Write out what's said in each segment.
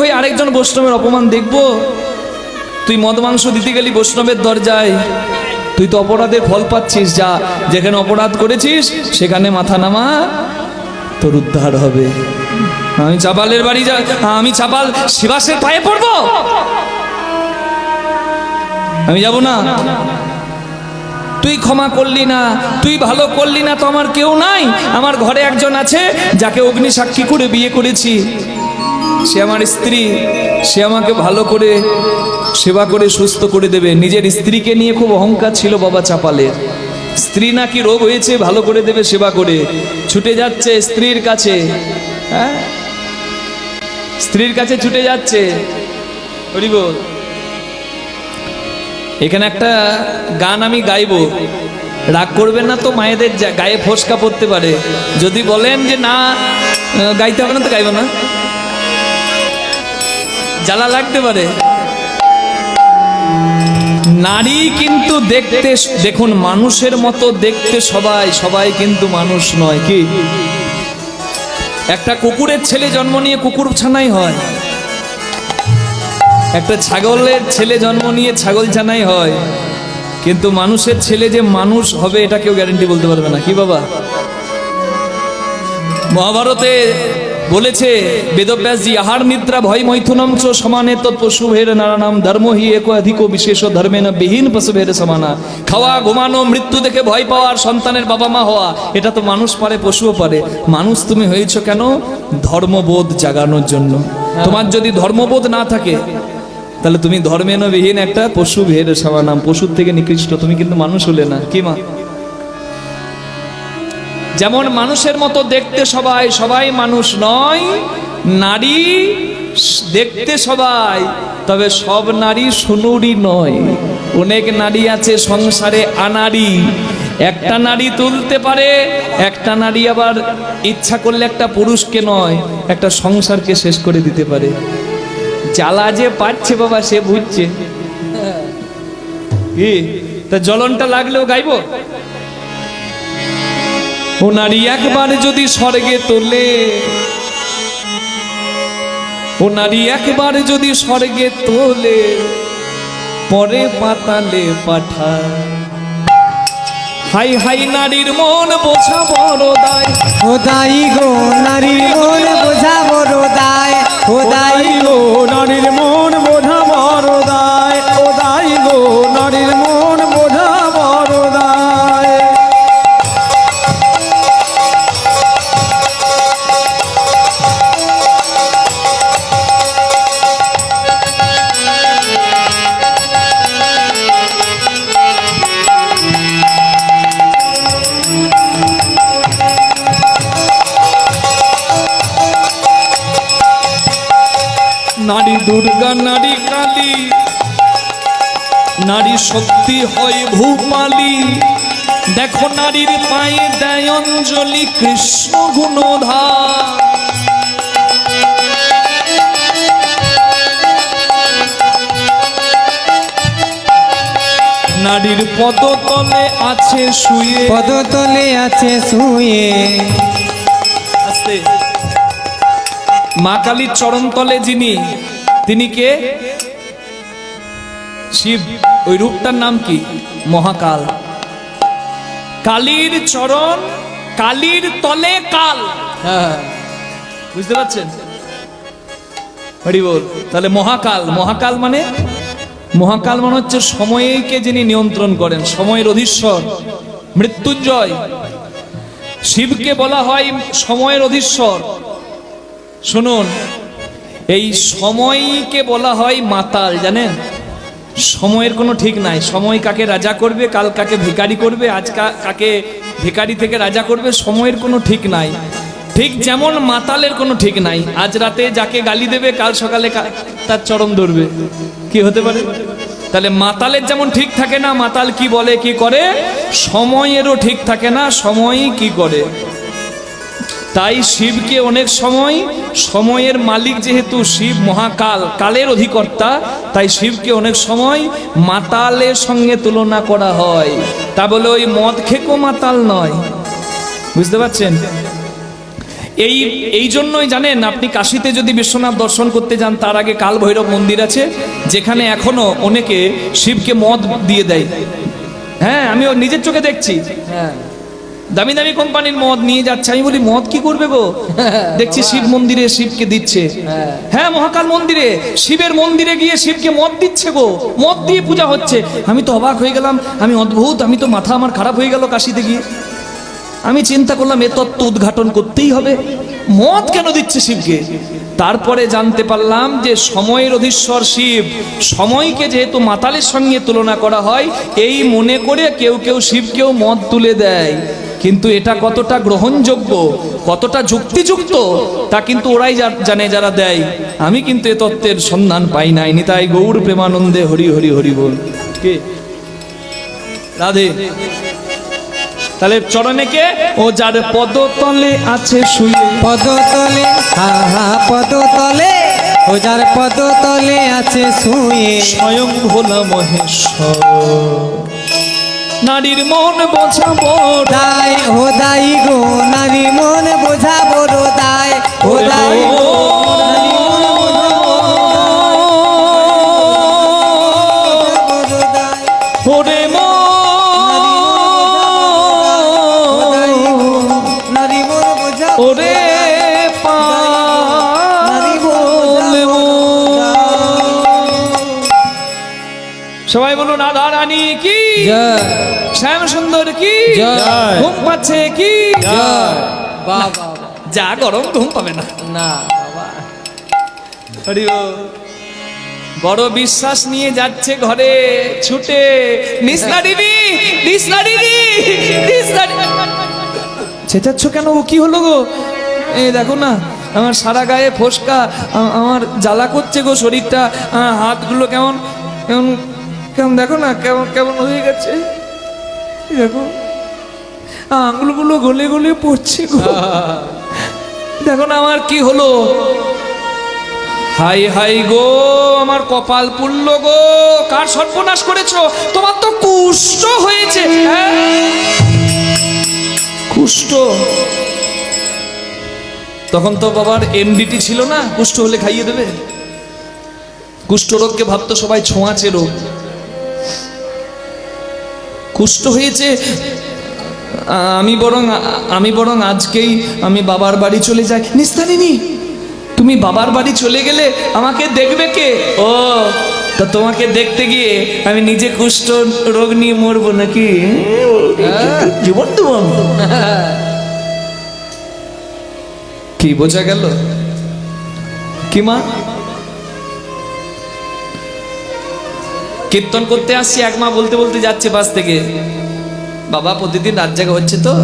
হয়ে আরেকজন বৈষ্ণবের অপমান দেখব? তুই মদ মাংস দিতে গেলি বৈষ্ণবের দরজায়। তুই তো অপরাধের ফল পাচ্ছিস, যা যেখানে অপরাধ করেছিস, সেখানে মাথা নামা তোর উদ্ধার হবে। আমি চাপালের বাড়ি যা আমি চাপাল শিবাসের পায়ে পড়ব? আমি যাব না। তুই ক্ষমা করলি না, তুই ভালো করলি না, তো আমার কেউ নাই। আমার ঘরে একজন আছে, যাকে অগ্নি সাক্ষী করে বিয়ে করেছি। সে আমার স্ত্রী, সে আমাকে ভালো করে সেবা করে, সুস্থ করে দেবে। নিজের স্ত্রীকে নিয়ে খুব অহংকার ছিল বাবা চাপালের স্ত্রী নাকি রোগ হয়েছে, ভালো করে দেবে, সেবা করে। ছুটে যাচ্ছে স্ত্রীর কাছে। হ্যাঁ? স্ত্রীর কাছে ছুটে যাচ্ছে। এখানে একটা গান আমি গাইবো। রাগ করবেন না তো, মায়েদের গায়ে ফসকা পড়তে পারে। যদি বলেন যে না গাইতে হবে না তো গাইবো না। জ্বালা লাগতে পারে। নারী কিন্তু দেখতে দেখুন, মানুষের মতো দেখতে সবাই সবাই কিন্তু মানুষ নয়, কি? একটা কুকুরের ছেলে জন্ম নিয়ে কুকুর ছানাই হয়। একটা ছাগলের ছেলে জন্ম নিয়ে ছাগল ছানাই হয়। কিন্তু মানুষের ছেলে যে মানুষ হবে, এটা কেউ গ্যারেন্টি বলতে পারবে না, কি বাবা? মহাভারতে বলেছে বেদব্যাসজি আহার নিদ্রা ভয় মৈথুনম চ সমানে তৎ পশুভের নারানাম ধর্ম হি এক অধিক বিশেষ ধর্মে না বিহীন পশুভের সমানা। খাওয়া ঘুমানো মৃত্যু দেখে ভয় পাওয়া আর সন্তানের বাবা মা হওয়া এটা তো মানুষ পারে পশুও পারে। মানুষ তুমি হয়েছ কেন? ধর্মবোধ জাগানোর জন্য। তোমার যদি ধর্মবোধ না থাকে তাহলে তুমি ধর্মেন বিহীন একটা পশু ভের সমানাম। পশুর থেকে নিকৃষ্ট তুমি কিন্তু মানুষ হলে না। কি মা? যেমন মানুষের মতো দেখতে সবাই সবাই মানুষ নয়, নারী দেখতে সবাই, তবে সব নারী সুনুরি নয়। অনেক নারী আছে সংসারে আনারি একটা নারী তুলতে পারে, একটা নারী আবার ইচ্ছা করলে একটা পুরুষকে নয়, একটা সংসারকে শেষ করে দিতে পারে। জ্বালা যে পাচ্ছে বাবা, সে বুঝছে। তা জ্বলনটা লাগলেও গাইবো? ও নারী একবার যদি স্বর্গে তোলে ও নারী একবার যদি স্বর্গে তোলে পরে পাতালে পাঠায়। হাই হাই নারীর মন বোঝা বড় দায়। খোদাই গো নারীর মন বোঝা বড় দায়। খোদাই গো নারীর মন বোঝা বড় দায়। নারী দুর্গা নারী কালী। নারী শক্তি হয় ভূপালী। দেখো নারীর পায়ে দেয় অঞ্জলি কৃষ্ণ গুণধার। নারীর পদতলে আছে শুয়ে। পদতলে আছে শুয়ে। আস্তে। মা কালীর চরণ তলে যিনি, তিনি কে? শিব। ওই রূপটার নাম কি? মহাকাল। কালীর চরণ, কালীর তলে কাল। হ্যাঁ বুঝতে পারছেন? হরি বল তাহলে মহাকাল। মহাকাল মানে? মহাকাল মানে হচ্ছে সময়কে যিনি নিয়ন্ত্রণ করেন, সময়ের অধীশ্বর, মৃত্যুঞ্জয়। শিবকে বলা হয় সময়ের অধীশ্বর। শুনুন, এই সময়কে বলা হয় মাতাল, জানেন? সময়ের কোনো ঠিক নাই। সময় কাকে রাজা করবে, কাল কাকে ভিখারি করবে, আজ কাকে ভিখারি থেকে রাজা করবে, সময়ের কোনো ঠিক নাই। ঠিক যেমন মাতালের কোনো ঠিক নাই। আজ রাতে যাকে গালি দেবে, কাল সকালে তার চরম ধরবে। কি হতে পারে? তাহলে মাতালের যেমন ঠিক থাকে না, মাতাল কি বলে, কি করে? সময়েরও ঠিক থাকে না, সময় কি করে? তাই শিবকে অনেক সময় সময়ের মালিক যেহেতু শিব মহাকাল, কালের অধিকর্তা, তাই শিবকে অনেক সময় মাতালের সঙ্গে তুলনা করা হয়। তা বলে ওই মদ খেকো মাতাল নয়। বুঝতে পারছেন? এই এই জন্যই জানেন, আপনি কাশিতে যদি বিশ্বনাথ দর্শন করতে যান, তার আগে কাল ভৈরব মন্দির আছে, যেখানে এখনও অনেকে শিবকে মদ দিয়ে দেয়। হ্যাঁ আমি নিজের চোখে দেখছি। হ্যাঁ। দামি দামি কোম্পানির মদ নিয়ে যাচ্ছে। আমি বলি, মদ কি করবে গো? দেখছি শিব মন্দিরে শিবকে দিচ্ছে। হ্যাঁ। মহাকাল মন্দিরে, শিবের মন্দিরে গিয়ে শিবকে মদ দিচ্ছে গো। মদ দিয়ে পূজা হচ্ছে। আমি তো অবাক হয়ে গেলাম। আমি অদ্ভুত, আমি তো মাথা আমার খারাপ হয়ে গেল কাশিতে গিয়ে। আমি চিন্তা করলাম, এ তত্ত্ব উদ্ঘাটন করতেই হবে। মদ কেন দিচ্ছে শিবকে? তারপরে জানতে পারলাম যে সময়ের অধীশ্বর শিব, সময়কে যেহেতু মাতালের সঙ্গে তুলনা করা হয়, এই মনে করে কেউ কেউ শিবকেও মদ তুলে দেয়। কিন্তু এটা কতটা গ্রহণযোগ্য কতটা যুক্তিযুক্ত তা কিন্তু ওরাই জানে যারা দেয়। আমি কিন্তু এ তত্ত্বের সন্ধান পাই নাই নিতাই গৌর প্রেমানন্দে হরি হরি হরি বল। কে? রাধে। তাহলে চরণে কে? ও যার পদতলে আছে শুয়ে। পদতলে হা হা পদতলে ও যার পদতলে আছে শুয়ে। স্বয়ং ভোলা মহেশ্বর। নারীর মন বোঝাবো দায় ও দাই গো নারী মন বোঝা বড় দায় ও দাই ওরে মন। সবাই বলুন রাধা রানী কি শ্যাম সুন্দর কি। ঘুম পাচ্ছে কি? যা গরম ঘুম পাবে না। না বাবা। বড় বিশ্বাস নিয়ে যাচ্ছে ঘরে ছুটে। নিসনা দিদি নিসনা দিদি নিসনা চেঁচাচ্ছ কেন? ও কি হলো গো? এই দেখো না আমার সারা গায়ে ফোসকা আমার জ্বালা করছে গো শরীরটা হাতগুলো কেমন কেমন কেমন দেখো না, কেমন কেমন হয়ে গেছে? দেখো, আঙুলগুলো গলে গলে পড়ছে দেখো না আমার কি হলো। হাই হাই গো, আমার কপাল পুল্ল গো। কার সর্বনাশ করেছ? তোমার তো কুষ্ঠ হয়েছে হ্যাঁ? কুষ্ঠ। তখন তো বাবার এমডিটি ছিল না? কুষ্ঠ হলে খাইয়ে দেবে? কুষ্ঠ রোগকে ভাবতো সবাই ছোঁয়াচে রোগ। কুষ্ঠ হয়েছে। আমি বরং আমি বরং আজকেই আমি বাবার বাড়ি চলে যাই। নিস্তারিনী তুমি বাবার বাড়ি চলে গেলে আমাকে দেখবে কে? ও তা তোমাকে দেখতে গিয়ে আমি নিজে কুষ্ঠ রোগ নিয়ে মরবো নাকি? জীবন তোমার কি বোঝা গেল? কি মা? কীর্তন করতে আসছি, এক মা বলতে বলতে যাচ্ছে বাস থেকে। বাবা, প্রতিদিন রাত জাগা হচ্ছে তো?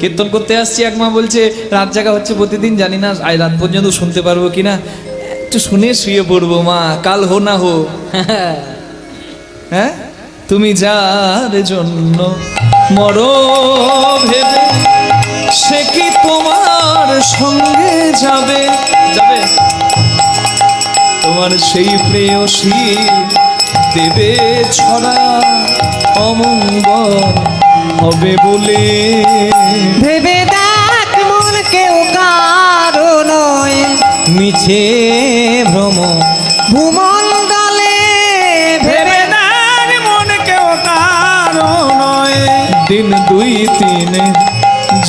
কীর্তন করতে আসছি, এক মা বলছে, রাত জাগা হচ্ছে প্রতিদিন, জানি না, আজ রাত পর্যন্ত শুনতে পারব কিনা একটু শুনে শুয়ে পড়ব মা, কাল হো না হো। হ্যাঁ? তুমি যার জন্য মর ভেবে, সে কি তোমার সঙ্গে যাবে? যাবে? তোমার সেই প্রেয়সী দেবে ছড়া অমঙ্গল হবে বলে। ভেবে দেখ মন কেউ কারও নয়। মিছে ভ্রম ভূমণ্ডলে ভেবে দেখ মন কেউ কারও নয়। দিন দুই তিন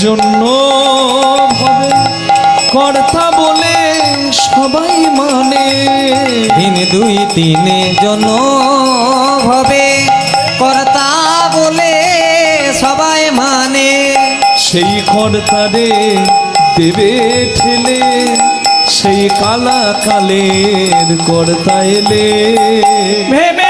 জন্য কর্তা বলে সবাই মানে। দিন দুই, তিনে জন ভবে। কর্তা বলে সবাই মানে। সেই কর্তারে দেবে ঠেলে, সেই কালা কালের কর্তা এলে। ভেবে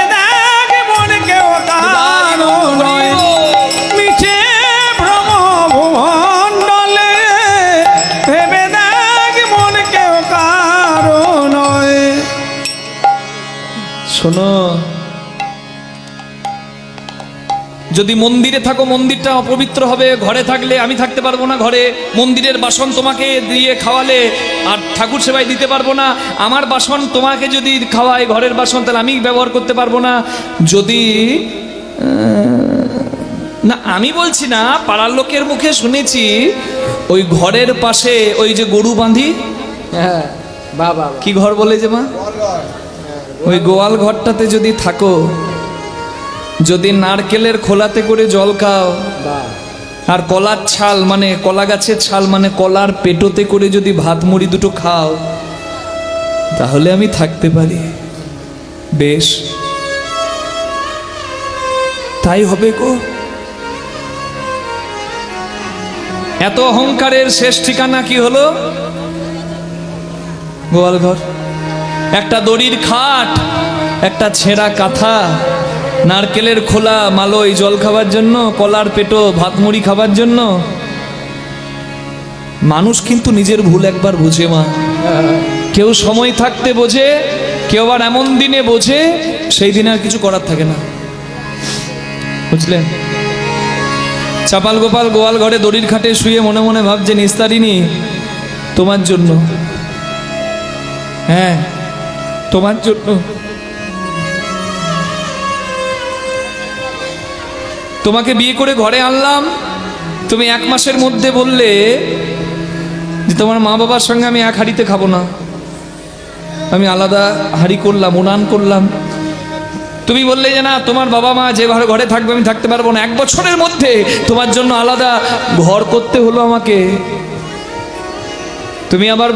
যদি মন্দিরে থাকো মন্দিরটা অপবিত্র হবে ঘরে থাকলে আমি থাকতে পারব না ঘরে মন্দিরের বাসন তোমাকে দিয়ে খাওয়ালে আর ঠাকুর সেবায় দিতে পারব না আমার বাসন তোমাকে যদি খাওয়ায় ঘরের বাসন তাহলে আমি ব্যবহার করতে পারব না। যদি না আমি বলছি না পাড়ার লোকের মুখে শুনেছি ওই ঘরের পাশে ওই যে গরু বাঁধি হ্যাঁ বাবা কি ঘর বলে যে মা? ওই গোয়াল ঘরটাতে যদি থাকো যদি নারকেলের খোলাতে করে জল খাও। আর কলার ছাল মানে কলা গাছের ছাল মানে কলার পেটোতে করে যদি ভাত মুড়ি দুটো খাও তাহলে আমি থাকতে পারি। বেশ। তাই হবে গো। এত অহংকারের শেষ ঠিকানা কি হলো? গোয়ালঘর। একটা দড়ির খাট একটা ছেঁড়া কাঁথা নারকেলের খোলা মালই জল খাবার জন্য, কলার পেটো, ভাত মুড়ি খাবার জন্য। মানুষ কিন্তু নিজের ভুল একবার বুঝে, মা। কেউ সময় থাকতে বোঝে, কেউ আবার এমন দিনে বোঝে, সেই দিনে আর কিছু করার থাকে না। বুঝলেন? চাপাল গোপাল গোয়াল ঘরে দড়ির খাটে শুয়ে মনে মনে ভাবছে নিস্তারিনী তোমার জন্য। হ্যাঁ তোমার জন্য। তোমাকে বিয়ে করে ঘরে আনলাম। তুমি এক মাসের মধ্যে বললে যে তোমার মা বাবার সঙ্গে আমি এক হাঁড়িতে খাব না। আমি আলাদা হাঁড়ি করলাম, উনান করলাম। তুমি বললে যে না, তোমার বাবা মা যে ঘরে ঘরে থাকবে আমি থাকতে পারব না। এক বছরের মধ্যে তোমার জন্য আলাদা ঘর করতে হলো আমাকে। তুমি আবার